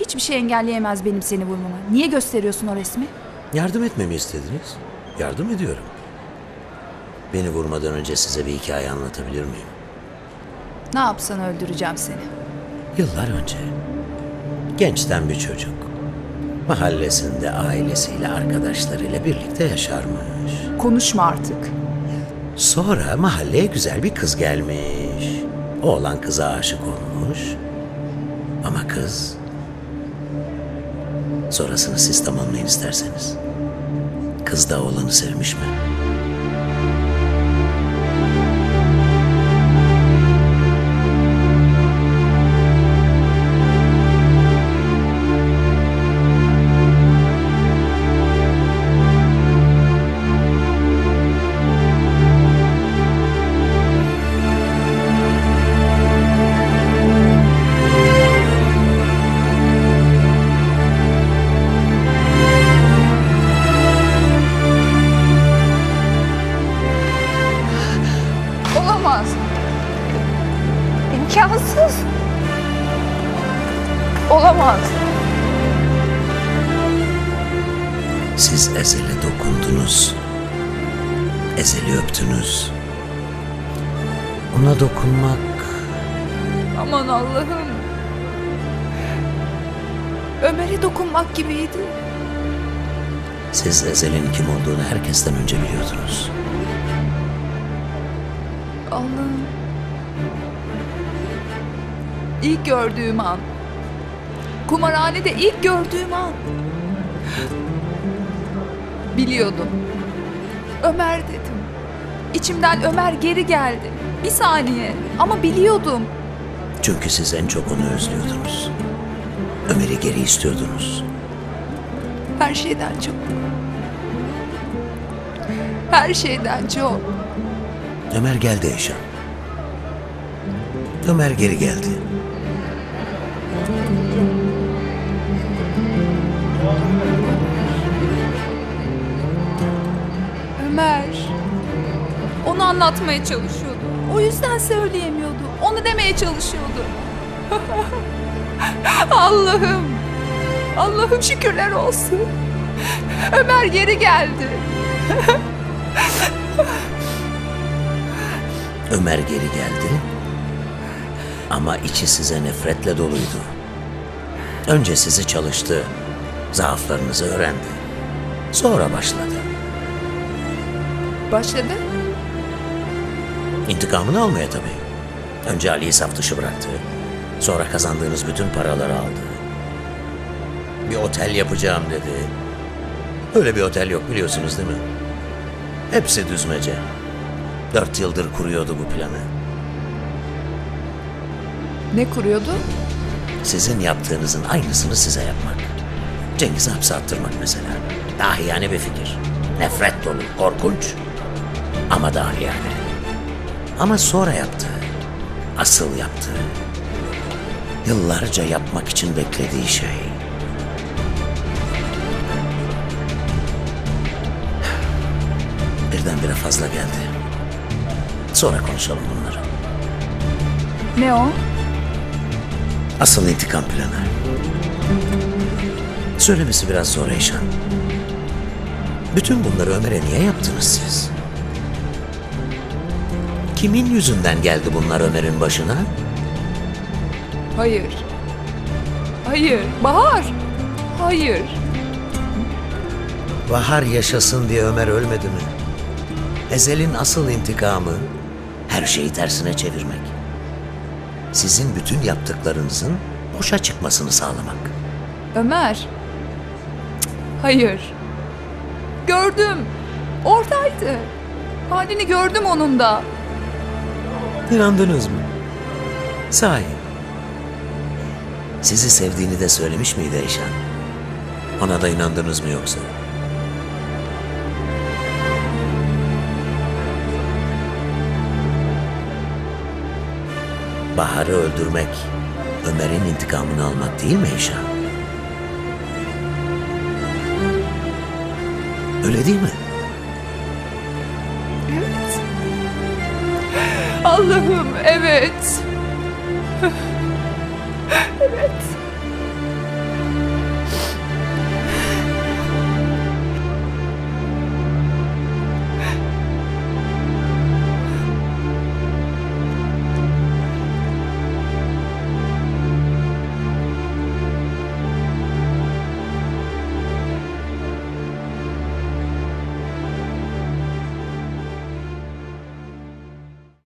Hiçbir şey engelleyemez benim seni vurmamı. Niye gösteriyorsun o resmi? Yardım etmemi istediniz. Yardım ediyorum. Beni vurmadan önce size bir hikaye anlatabilir miyim? Ne yapsan öldüreceğim seni. Yıllar önce gençten bir çocuk mahallesinde ailesiyle arkadaşlarıyla birlikte yaşarmış. Konuşma artık. Sonra mahalleye güzel bir kız gelmiş. Oğlan kıza aşık olmuş. Ama kız... Sonrasını siz tamamlayın isterseniz. Kız da oğlanı sevmiş mi? İmkansız. Olamaz. Siz Ezel'e dokundunuz. Ezel'i öptünüz. Ona dokunmak Aman Allah'ım. Ömer'e dokunmak gibiydi. siz Ezel'in kim olduğunu herkesten önce biliyordunuz. Allah'ım. İlk gördüğüm an. Kumarhanede ilk gördüğüm an. Biliyordum. Ömer dedim. İçimden Ömer geri geldi. Bir saniye ama biliyordum. Çünkü siz en çok onu özlüyordunuz. Ömer'i geri istiyordunuz. Her şeyden çok. Her şeyden çok. Ömer geldi Eşan. Ömer geri geldi. Ömer. Onu anlatmaya çalışıyordu. O yüzden söyleyemiyordu. Onu demeye çalışıyordu. Allah'ım. Allah'ım şükürler olsun. Ömer geri geldi. Ömer geri geldi. Ama içi size nefretle doluydu. Önce sizi çalıştı. Zaaflarınızı öğrendi. Sonra başladı. Başladı. İntikamını almaya tabii. Önce Ali'yi saf dışı bıraktı. Sonra kazandığınız bütün paraları aldı. Bir otel yapacağım dedi. Öyle bir otel yok biliyorsunuz değil mi? Hepsi düzmece. Dört yıldır kuruyordu bu planı. Ne kuruyordu? Sizin yaptığınızın aynısını size yapmak. Cengiz'i hapse attırmak mesela. Dahiyane bir fikir. Nefret dolu, korkunç. Ama dahiyane. Ama sonra yaptı. Asıl yaptı. Yıllarca yapmak için beklediği şey. Birdenbire fazla geldi. Sonra konuşalım bunları. Ne o? Asıl intikam planı. Söylemesi biraz zor Eyşan. Bütün bunları Ömer'e niye yaptınız siz? Kimin yüzünden geldi bunlar Ömer'in başına? Hayır. Hayır. Bahar. Hayır. Bahar yaşasın diye Ömer ölmedi mi? Ezel'in asıl intikamı her şeyi tersine çevirmek. Sizin bütün yaptıklarınızın boşa çıkmasını sağlamak. Ömer. Cık, Hayır. Gördüm. Oradaydı. Halini gördüm onun da. İnandınız mı? Sahi. Sizi sevdiğini de söylemiş miydi Eyşan? Ona da inandınız mı yoksa? Bahar'ı öldürmek, Ömer'in intikamını almak değil mi Eyşan? Öyle değil mi? Evet. Allah'ım evet. evet.